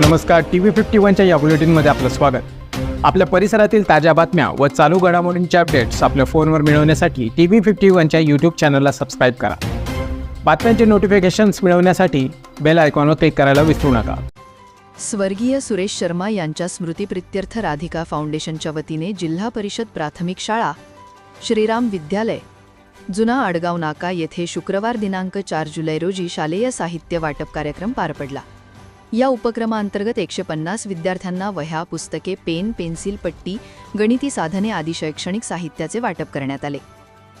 नमस्कार T V fifty वनच्या या बुलेटिनमध्ये आपलं स्वागत. आपल्या परिसरातील ताज्या बातम्या व चालू घडामोडींचे अपडेट्स आपल्या फोनवर मिळवण्यासाठी टी व्ही फिफ्टी वनच्या यूट्यूब चॅनलला सबस्क्राईब करा. बातम्यांचे नोटिफिकेशन्स मिळवण्यासाठी बेल आयकॉनवर क्लिक करायला विसरू नका. स्वर्गीय सुरेश शर्मा यांच्या स्मृतिप्रित्यर्थ राधिका फाउंडेशनच्या वतीने जिल्हा परिषद प्राथमिक शाळा श्रीराम विद्यालय जुना आडगाव नाका येथे शुक्रवार दिनांक चार जुलै रोजी शालेय साहित्य वाटप कार्यक्रम पार पडला. या उपक्रमाअंतर्गत एकशे पन्नास विद्यार्थ्यांना वह्या पुस्तके पेन पेन्सिल पट्टी गणिती साधने आदी शैक्षणिक साहित्याचे वाटप करण्यात आले.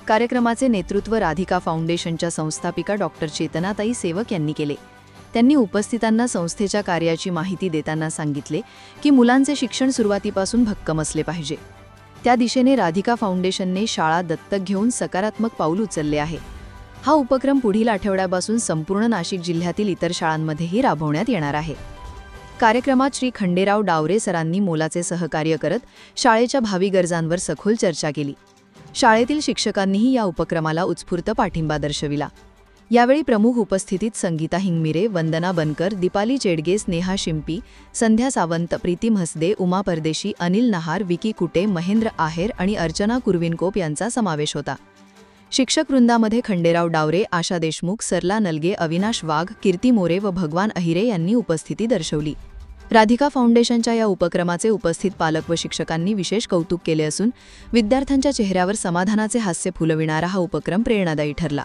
कार्यक्रमाचे नेतृत्व राधिका फाउंडेशनच्या संस्थापिका डॉक्टर चेतनाताई सेवक यांनी केले. त्यांनी उपस्थितांना संस्थेच्या कार्याची माहिती देताना सांगितले की मुलांचे शिक्षण सुरुवातीपासून भक्कम असले पाहिजे. त्या दिशेने राधिका फाउंडेशनने शाळा दत्तक घेऊन सकारात्मक पाऊल उचलले आहे. हा उपक्रम पुढील आठवड्यापासून संपूर्ण नाशिक जिल्ह्यातील इतर शाळांमध्येही राबवण्यात येणार आहे. कार्यक्रमात श्री खंडेराव डावरे सरांनी मोलाचे सहकार्य करत शाळेच्या भावी गरजांवर सखोल चर्चा केली. शाळेतील शिक्षकांनीही या उपक्रमाला उत्स्फूर्त पाठिंबा दर्शविला. यावेळी प्रमुख उपस्थितीत संगीता हिंगमिरे वंदना बनकर दीपाली चेडगे स्नेहा शिंपी संध्या सावंत प्रीतीम हसदे उमा परदेशी अनिल नहार विकी कुटे महेंद्र आहेर आणि अर्चना कुरविनकोप यांचा समावेश होता. शिक्षक वृंदामध्ये खंडेराव डावरे आशा देशमुख सरला नलगे अविनाश वाघ कीर्ती मोरे व भगवान अहिरे यांनी उपस्थिती दर्शवली. राधिका फाउंडेशनच्या या उपक्रमाचे उपस्थित पालक व शिक्षकांनी विशेष कौतुक केले असून विद्यार्थ्यांच्या चेहऱ्यावर समाधानाचे हास्य फुलविणारा हा उपक्रम प्रेरणादायी ठरला.